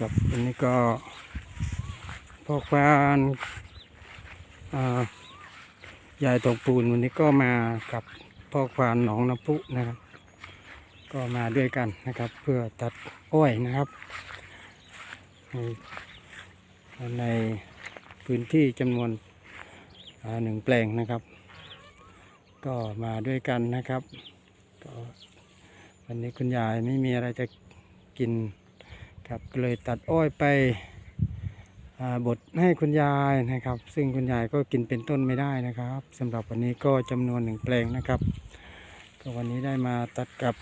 กับวันนี้ก็พ่อควานยายตองปูนวันนี้ก็มากับพ่อควานหนองน้ำพุนะครับ ก็มาด้วยกันนะครับ เพื่อตัดอ้อยนะครับในพื้นที่จำนวนหนึ่งแปลงนะครับ ก็มาด้วยกันนะครับ ก็วันนี้คุณยายไม่มีอะไรจะกิน ครับก็เลยตัดอ้อยไปบดให้คุณยายนะครับ ซึ่งคุณยายก็กินเป็นต้นไม่ได้นะครับสำหรับวันนี้ก็จำนวนหนึ่งแปลงนะครับ ก็วันนี้ได้มาตัดกับ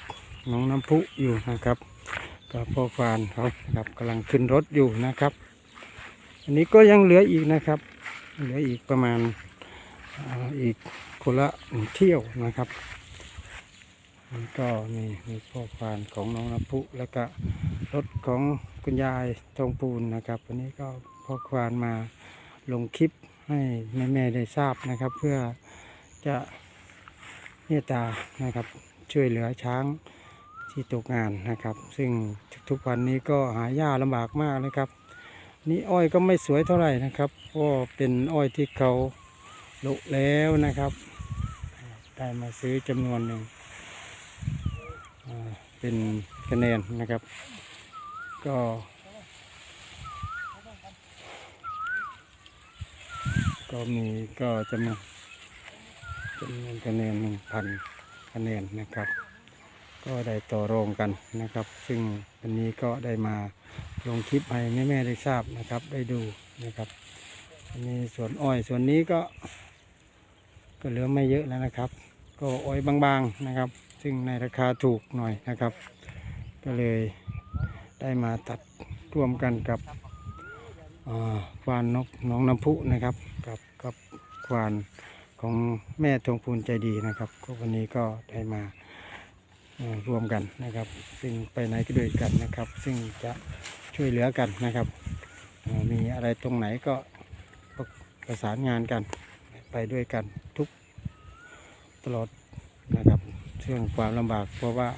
น้องน้ำพุอยู่นะครับกับพ่อควานเขาครับกำลังขึ้นรถอยู่นะครับ อันนี้ก็ยังเหลืออีกนะครับ เหลืออีกประมาณอีกคนละเที่ยวนะครับนี่ก็มีมีพ่อควานของน้องน้ำพุแล้วก็ รถของคุณยายทองปูนนะครับ วันนี้ก็พ่อควานมาลงคลิปให้แม่ๆได้ทราบนะครับ เพื่อจะเมตตานะครับ ช่วยเหลือช้างที่ตกงานนะครับ ซึ่งทุกวันนี้ก็หาหญ้าลำบากมากนะครับ นี่อ้อยก็ไม่สวยเท่าไหร่นะครับเพราะเป็นอ้อยที่เขาละแล้วนะครับ ได้มาซื้อจำนวนหนึ่งเป็นคะแนนนะครับ ก็ก็มีก็จำนวนจำนวนคะแนนหนึ่งพันคะแนนนะครับ ก็ได้ต่อรองกันนะครับ ซึ่งวันนี้ก็ได้มาลงคลิปให้แม่ๆได้ทราบนะครับ ได้ดูนะครับอันนี้สวนอ้อยส่วนนี้ก็ ก็เหลือไม่เยอะแล้วนะครับ ก็อ้อยบางๆนะครับ ซึ่งในราคาถูกหน่อยนะครับ ก็เลย ได้มาตัดร่วมกันกับควานนกน้องน้ำพุนะครับกับกับควานของแม่ทองพูนใจดีนะครับก็วันนี้ก็ได้มาร่วมกันนะครับ ซึ่งไปไหนก็ด้วยกันนะครับ ซึ่งจะช่วยเหลือกันนะครับ มีอะไรตรงไหนก็ประสานงานกันไปด้วยกันทุกตลอดนะครับช่วงความลำบากเพราะว่า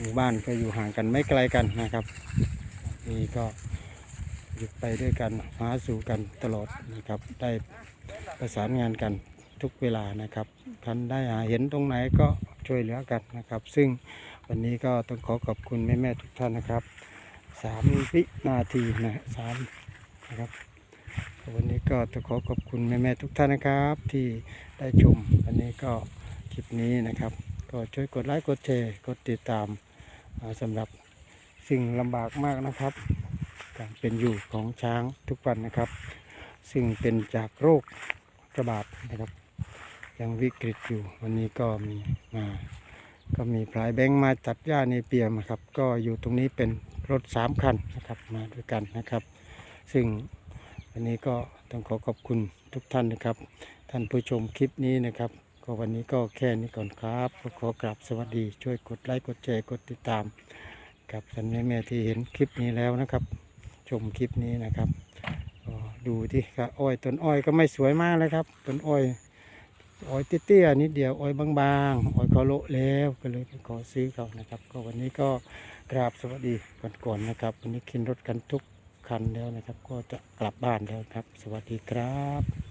หมู่บ้านก็อยู่ห่างกันไม่ไกลกันนะครับ นี่ก็อยู่ไปด้วยกันหาสู่กันตลอดนะครับ ได้ประสานงานกันทุกเวลานะครับท่านได้หาเห็นตรงไหนก็ช่วยเหลือกันนะครับ ซึ่งวันนี้ก็ต้องขอขอบคุณแม่ๆทุกท่านนะครับสามวินาทีนะสามนะครับวันนี้ก็ต้องขอขอบคุณแม่ๆทุกท่านนะครับ ที่ได้ชมวันนี้ก็คลิปนี้นะครับ ก็ช่วยกดไลค์กดแชร์กดติดตาม สำหรับสิ่งลำบากมากนะครับ การเป็นอยู่ของช้างทุกวันนะครับ ซึ่งเป็นจากโรคระบาดนะครับ ยังวิกฤตอยู่วันนี้ก็มีมาก็มีพลายแบงค์มาตัดหญ้าในเปียมนะครับ ก็อยู่ตรงนี้เป็นรถสามคันนะครับมาด้วยกันนะครับ ซึ่งวันนี้ก็ต้องขอขอบคุณทุกท่านนะครับ ท่านผู้ชมคลิปนี้นะครับ ก็วันนี้ก็แค่นี้ก่อนครับ ขอกราบสวัสดีช่วยกดไลค์กดแชร์กดติดตาม กับท่านแม่แม่ๆที่เห็นคลิปนี้แล้วนะครับ ชมคลิปนี้นะครับดูที่ครับอ้อยต้นอ้อยก็ไม่สวยมากเลยครับต้นอ้อยอ้อยเตี้ยๆนิดเดียวอ้อยบางๆอ้อยเขาโละแล้วก็เลยไปขอซื้อเขานะครับ ก็วันนี้ก็กราบสวัสดีก่อนๆนะครับ วันนี้ขึ้นรถกันทุกคันแล้วนะครับ ก็จะกลับบ้านแล้วครับ สวัสดีครับ